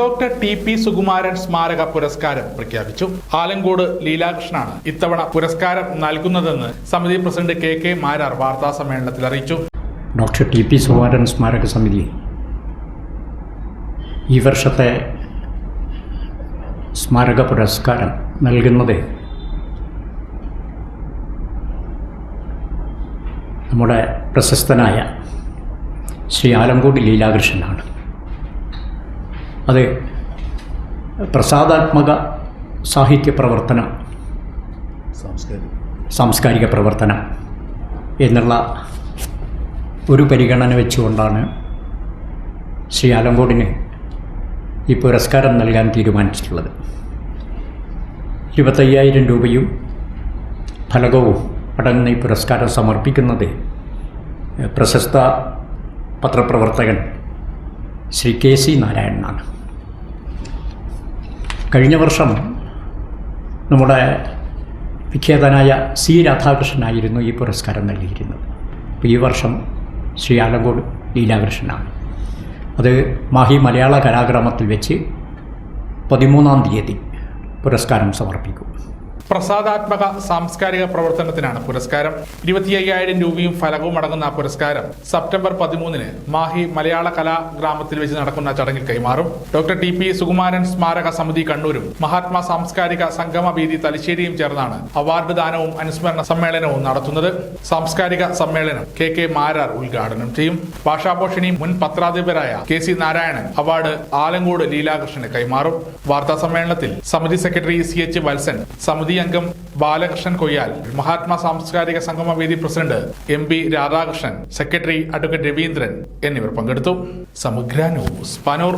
Doctor T P Sukumaran സ്മാരക പുരസ്കാരം പ്രഖ്യാപിച്ചു. ആലങ്കോട് ലീലാകൃഷ്ണനാണ് ഇത്തവണ പുരസ്കാരം നൽകുന്നതെന്ന് സമിതി പ്രസിഡന്റ് കെ കെ മാരാർ വാർത്താ സമ്മേളനത്തിൽ അറിയിച്ചു. ഡോക്ടർ ടി പി സുകുമാരൻ സ്മാരക സമിതി ഈ വർഷത്തെ സ്മാരക പുരസ്കാരം നൽകുന്നത് നമ്മുടെ പ്രശസ്തനായ ശ്രീ ആലങ്കോട് ലീലാകൃഷ്ണനാണ്. അത് പ്രസാദാത്മക സാഹിത്യ പ്രവർത്തനം. സാംസ്കാരിക. പ്രവർത്തനം എന്നുള്ള ഒരു പരിഗണന വെച്ചുകൊണ്ടാണ് ശ്രീ ആലങ്കോടിന് ഈ പുരസ്കാരം നൽകാൻ തീരുമാനിച്ചിട്ടുള്ളത്. ഇരുപത്തയ്യായിരം രൂപയും ഫലകവും അടങ്ങുന്ന ഈ പുരസ്കാരം സമർപ്പിക്കുന്നത് പ്രശസ്ത പത്രപ്രവർത്തകൻ ശ്രീ കെ സി നാരായണനാണ്. കഴിഞ്ഞ വർഷം നമ്മുടെ വിഖ്യാതനായ സി രാധാകൃഷ്ണനായിരുന്നു ഈ പുരസ്കാരം നൽകിയിരുന്നത്. അപ്പോൾ ഈ വർഷം ശ്രീ ആലങ്കോട് ലീലാകൃഷ്ണനാണ്. അത് മാഹി മലയാള കലാഗ്രാമത്തിൽ വെച്ച് പതിമൂന്നാം തീയതി പുരസ്കാരം സമർപ്പിക്കും. പ്രസാദാത്മക സാംസ്കാരിക പ്രവർത്തനത്തിനാണ് പുരസ്കാരം. ഇരുപത്തി അയ്യായിരം രൂപയും ഫലകവും അടങ്ങുന്ന പുരസ്കാരം സെപ്റ്റംബർ പതിമൂന്നിന് മാഹി മലയാള കലാ ഗ്രാമത്തിൽ വെച്ച് നടക്കുന്ന ചടങ്ങിൽ കൈമാറും. ഡോക്ടർ ടി പി സുകുമാരൻ സ്മാരക സമിതി കണ്ണൂരും മഹാത്മാ സാംസ്കാരിക സംഗമ വേദി തലശ്ശേരിയും ചേർന്നാണ് അവാർഡ് ദാനവും അനുസ്മരണ സമ്മേളനവും നടത്തുന്നത്. സാംസ്കാരിക സമ്മേളനം കെ കെ മാരാർ ഉദ്ഘാടനം ചെയ്യും. ഭാഷാഭൂഷണി മുൻ പത്രാധിപരായ K C Narayanan award Alangode ലീലാകൃഷ്ണന് കൈമാറും. വാർത്താ സമ്മേളനത്തിൽ സമിതി സെക്രട്ടറി സി എച്ച് വത്സൻ സമിതി അംഗം Balakrishnan Koyyal Mahatma Samskarika Sangama Vedi president M P Radhakrishnan secretary advocate Raveendran എന്നിവർ പങ്കെടുത്തു. സമഗ്ര ന്യൂസ് പനൂർ.